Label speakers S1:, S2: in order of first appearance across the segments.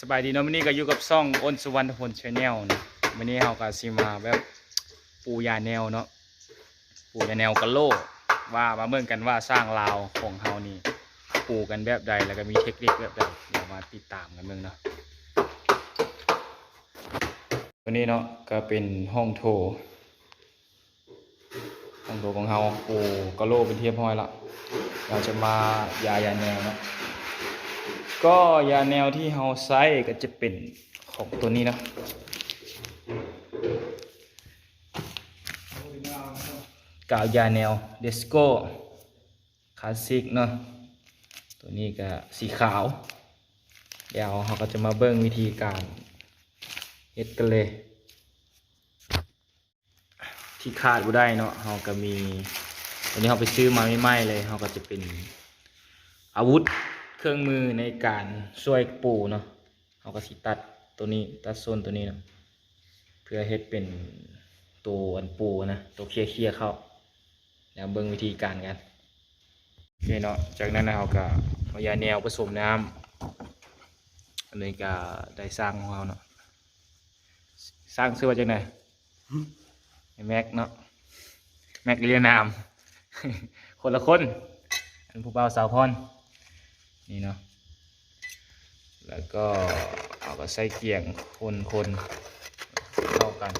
S1: สบายดีเนาะวันนี้ก็อยู่กับซ่องอ้นสุวรรณพลชาแนลนะวันนี้เฮาก็สิมาแบบปูยาแนวเนาะปูยาแนวกะโลว่ามาเบิ่งกันว่าสร้างลาวของเฮานี่ปูกันแบบใดแล้วก็มีเทคนิคแบบใดเดี๋ยวมาติดตามกันเบิ่งเนาะวันนี้เนาะก็เป็นห้องโถห้องโถของเฮาปูกะโลเป็นเรียบร้อยละเราจะมายายาแนวเนาะ ก็ยาแนวที่เฮาใช้ก็จะเป็นของตัวนี้นะกาวยาแนวเดสโก้คลาสสิกเนาะตัวนี้ก็สีขาว เดี๋ยวเราก็จะมาเบิ่งวิธีการเฮ็ดกันเลย ที่ขาดบ่ได้เนาะเราก็มีวันนี้เราไปซื้อมาใหม่เลยเราก็จะเป็นอาวุธ เครื่องมือในการช่วยปูเนาะเขาก็สิตัดตัวนี้ตัดโซนตัวนี้เนาะเพื่อเฮ็ดเป็นตัวอันปูนะตัวเคลียเคลียๆเข้าแล้วเบิ่งวิธีการกันโอเคเนาะจากนั้นเราก็เอายาแนวผสมน้ำอันนี้ก็ได้สร้างของเราเนาะสร้างชื่อว่าจังไดไอ้แม็กเนาะแม็กเรียนนาม คนละคนอันผู้เบาสาวพร นี่เนาะแล้วก็เอาก็ใส่เกียงคนคนเข้ากัน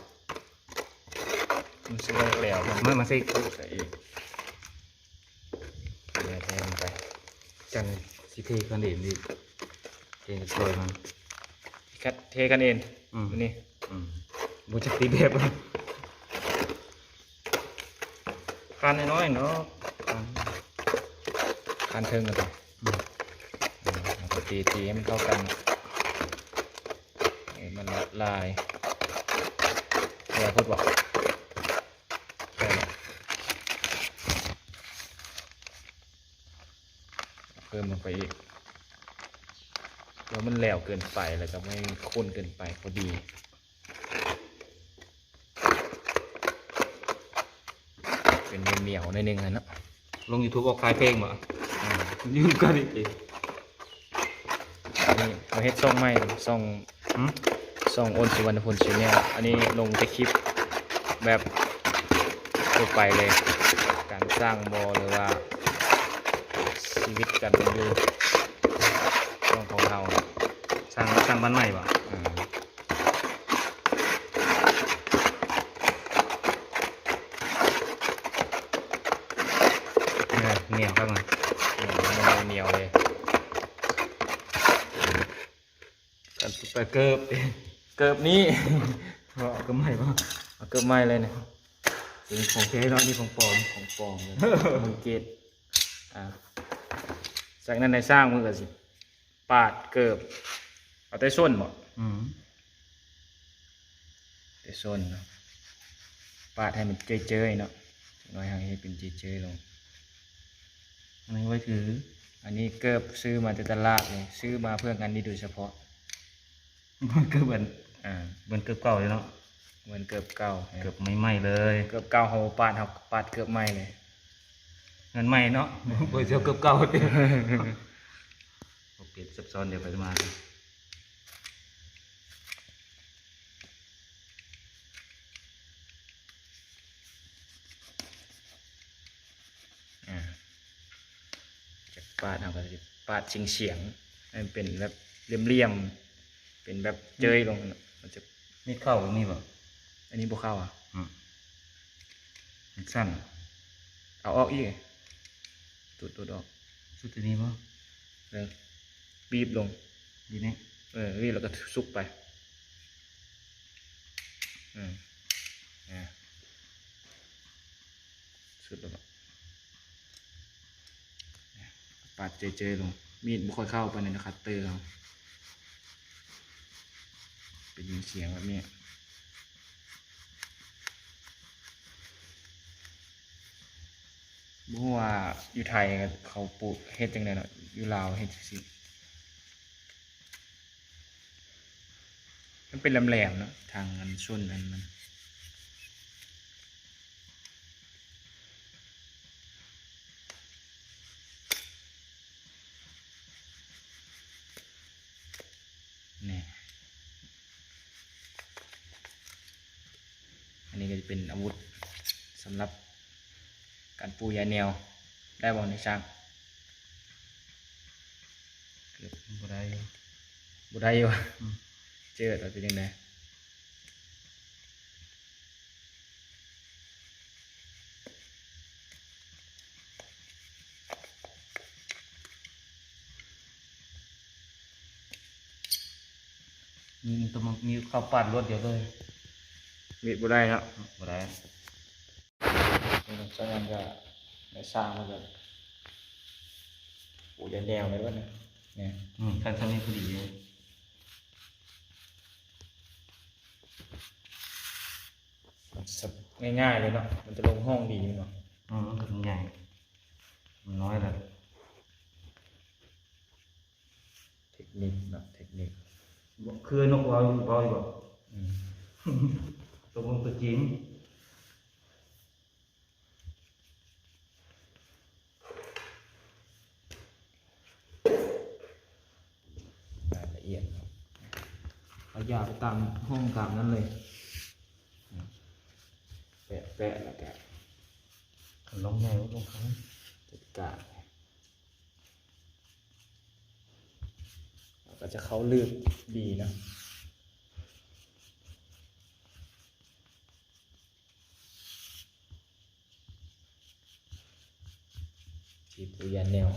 S1: มันซื้อได้แล้วมัน
S2: เมื่อมาใส่
S1: ใส่อีกเดี๋ยวแทนไป
S2: จันสิเทกันเด่นดิเทกันซอยมัน
S1: คัดเทกันเอง
S2: อืม
S1: วันนี่
S2: อืมบูจักตีแบบมัน
S1: คานน้อยๆเนาะคานเทิงกันไป
S2: อืม
S1: อืมแล้วก็ ตีตีให้มันเข้ากันให้มันละลายแย่พูดบอกแย่บอกเพิ่มลงไปอีกแล้วมันแหลวเกินไปแล้วก็ไม่ข้นเกินไปพอดีเป็นเหนียวๆหนิดนึงนะเนาะ
S2: ลงยูทูบออกคลายเพลงบ่ยืนกันอีก
S1: อั นนี้เราเฮ็ดซ่องใหม่ซ่อง
S2: อืม
S1: ซ่องโอนสุวรรณพลชแนลอันนี้ลงแต่คลิปแบบทั่วไปเลย การสร้างบอหรือว่า ชีวิตการเป็นอยู่ช่องของเรา
S2: สร้างสร้างบ้านใหม่บ่
S1: อ่า
S2: เออเหนียวครับมัน
S1: เหนียวๆเลย
S2: กัน ไปเกิบ
S1: เกิบนี้
S2: บ่ก็ไม่บ่
S1: เอาเกิบไม้เลยเนี่ย
S2: เป็นของแท้เนาะนี่ของปลอม
S1: ของปลอมเลยมึงเกตอ่าจากนั้นในสร้างมือก็สิปาดเกิบเอาแต่ส้นบ่
S2: อืม
S1: แต่ส้นเนาะปาดให้มันเจยๆเนาะน้อยให้เป็นเจยๆลง
S2: อันนี้ไว้ถือ
S1: อันนี้เกิบซื้อมาจากตลาดเลยซื้อมาเพื่องานนี้โดยเฉพาะ
S2: มันเกิบเหมือน
S1: อ่า
S2: เหมือนเกิบเก่าเลยเนาะ
S1: เหมือนเกิบเก่า
S2: เกิบใหม่ๆเลย
S1: เกิบเก่าเขาปาดเขาปาดเกิบใหม่เลย
S2: เงินใหม่เนาะบ่เสียเกิบเก่าเด้อเอาเปลี่ยนซับซ้อนเดี๋ยวไปมา
S1: อ่าจากปาดเขาก็จะปาดเฉียงเฉียงๆให้มันเป็นแบบเรียมๆ เป็นแบบเจยลงเนาะมันจะ
S2: นี่เข้าตรงนี้บ่
S1: อันนี้บวเข้าอะ
S2: อืมมันสั้น
S1: เอาออกอีกตุดตุดออก
S2: สุดตัวนี้บ่
S1: เออบีบลง
S2: ดีนี่
S1: เออบีบแล้วก็ซุกไปอืมอ่าสุดแล้วก็ปาดเจยๆลง มีดบุค่อยเข้าไปในคัตเตอร์เรา เป็นยินเสียงแบบนี้บัว่าอยู่ไทยเขาปลูกเฮ็ดจังไดเนาะอยู่ลาวเฮ็ดจังมันเป็นลำแหลมเนาะทางอันชุนอันมันนอันนี้ก็จะ เป็นอาวุธสำหรับการปูยาแนวได้บอลในช่าง
S2: บ่ได้
S1: บุได้อยู่
S2: อืม
S1: เจอเราเป็นยังไง
S2: มีมีตัวมันมีข้าวปาดรวดเดียวเลย
S1: มีดบุได้เนาะ
S2: บ่ได้
S1: ฉะนั้นก็ในสร้างมันก็ปูยาแนวเลยวะเนี่ยเนี่ย
S2: อืมคันทำนี้พอดีเลย
S1: มันจะง่ายๆเลยเนาะ มันจะลงห้องดีเนาะ
S2: อืมมันก็ใหญ่มันน้อยแหละ
S1: เทคนิคเนาะเทคนิค
S2: บ่คือนกเว้าอยู่เว้าอยู่บ่
S1: อืม
S2: ตกลงตัวจริง
S1: รายละเอียดเนาะเอายาไปตามห้องตามนั้นเลยอืมแปะแปะแล้วก็
S2: คันลงใหญ่ลงครั้ง
S1: จัดการแล้วก็จะเข้าลืบดีเนาะ ทีปูยาแนว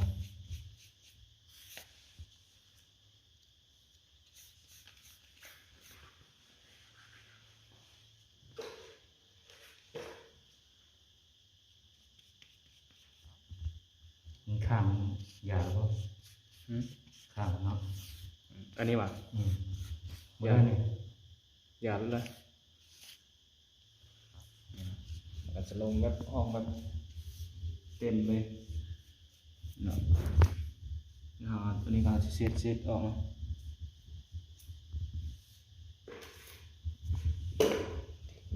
S2: มีข้างยาวบ่
S1: อืม
S2: ข้างเนาะ
S1: อันนี้วะ
S2: อืมบ่ได้นี่
S1: อย่าเลยเลยมันจะลงแบบห้องแบบเต็มเลย เนาะนะฮะตัวนี้ก็จะเซตเซตออกนะ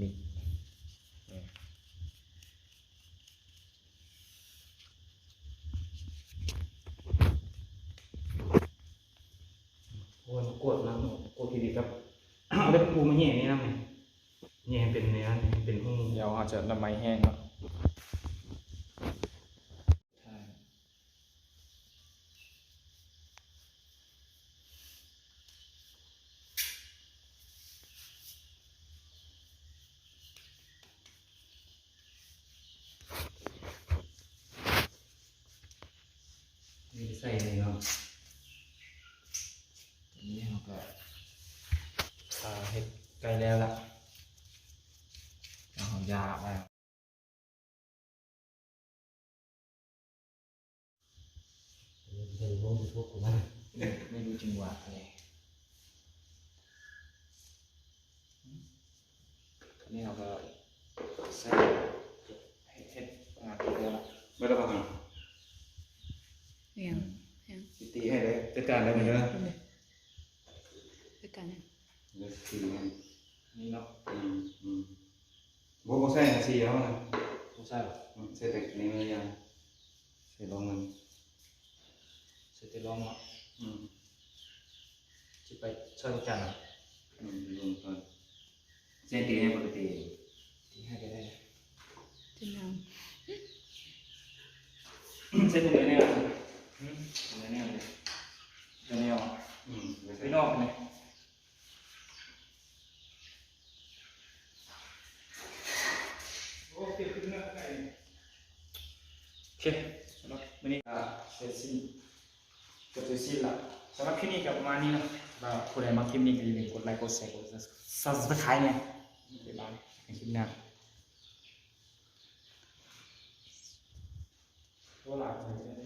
S1: นี่
S2: โอ้ยมันกดนะกดทีเดียวครับเอาได้ปูมาแห่นี่นำนี่แห่เป็นเนื้อเป็นหุ้ง
S1: เดี๋ยวเราจจะนำไมแห้งเนาะใช่
S2: นี่ใส่เลยเนาะ
S1: ทีนี้เราก็อ่าเห็ดใกล้แล้วละเอาหอมยาไป
S2: ใส่ลงทุกข์มัน
S1: ไม่รู้จังหวะอะไรอันนี้เราก็ใส่เห็ดเห็ดประมาณกี่เดือนละ
S2: ไม่ได้ป่ะ
S3: เรียงเรียง
S2: ตีให้ เลยจัดการได้ไหมเนาะ
S3: ด้วยกันเนี่ย
S2: เดี๋ยวสีมัน
S1: นี่เนาะ
S2: อืมอืมบ่บ่ใส่สีแล้วนะ
S1: ไไป
S2: ใส่
S1: นอกเลยโอเคขึ้นเนื้อไก่โอเคสำหรับวันนี้ก็เสร็จสิ้นเกือบเสร็จสิ้นละสำหรับคลิปนี้ก็ประมาณนี้เนาะว่าผู้ใดมาคลิปนี้ก็อย่าลืมกดไลค์กดแชร์กด subscribe เนี่ยบ๊ายบายในคลิปหน้าโทรหลักเลย